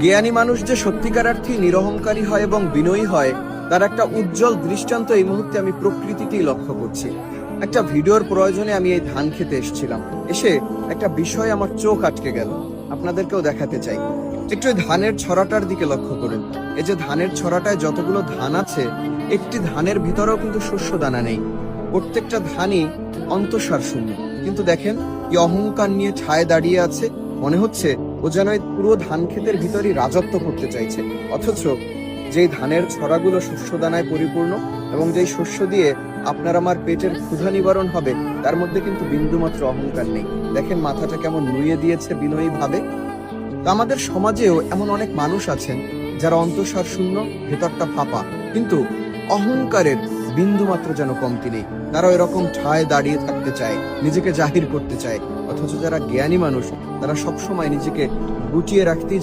জ্ঞানী মানুষ যে সত্যিকারার্থী নিরহংকারী হয় এবং বিনয়ী হয়, তার একটা উজ্জ্বল দৃষ্টান্ত এই মুহূর্তে আমি প্রকৃতিতেই লক্ষ্য করছি। একটা ভিডিওর প্রয়োজনে আমি এই ধান খেতে এসেছিলাম। এসে একটা বিষয় আমার চোখ আটকে গেল। আপনাদেরকেও দেখাতে চাই। একটু ধানের ছড়াটার দিকে লক্ষ্য করুন। এই যে ধানের ছড়াটায় যতগুলো ধান আছে, একটি ধানের ভিতরেও কিন্তু শস্য দানা নেই। প্রত্যেকটা ধানই অন্তঃসার শূন্য কিন্তু দেখেন কি অহংকার নিয়ে ছায় দাঁড়িয়ে আছে মনে হচ্ছে ও যেন পুরো ধান ক্ষেতের ভিতরই রাজত্ব করতে চাইছে। অথচ যেই ধানের ছড়াগুলো শস্য দানায় পরিপূর্ণ এবং যেই শস্য দিয়ে আপনার আমার পেটের ক্ষুধা নিবারণ হবে, তার মধ্যে কিন্তু বিন্দুমাত্র অহংকার নেই। দেখেন মাথাটা কেমন নুয়ে দিয়েছে বিনয়ী ভাবে আমাদের সমাজেও এমন অনেক মানুষ আছেন যারা অন্তঃসার শূন্য, ভেতরটা ফাঁপা। কিন্তু অহংকারের বিন্দুমাত্র যেন কমতি নেই। তারা এরকম ঠায় দাঁড়িয়ে থাকতে চায়, নিজেকে জাহির করতে চায়। অথচ যারা জ্ঞানী মানুষ, তারা সবসময় নিজেকে গুটিয়ে রাখতেই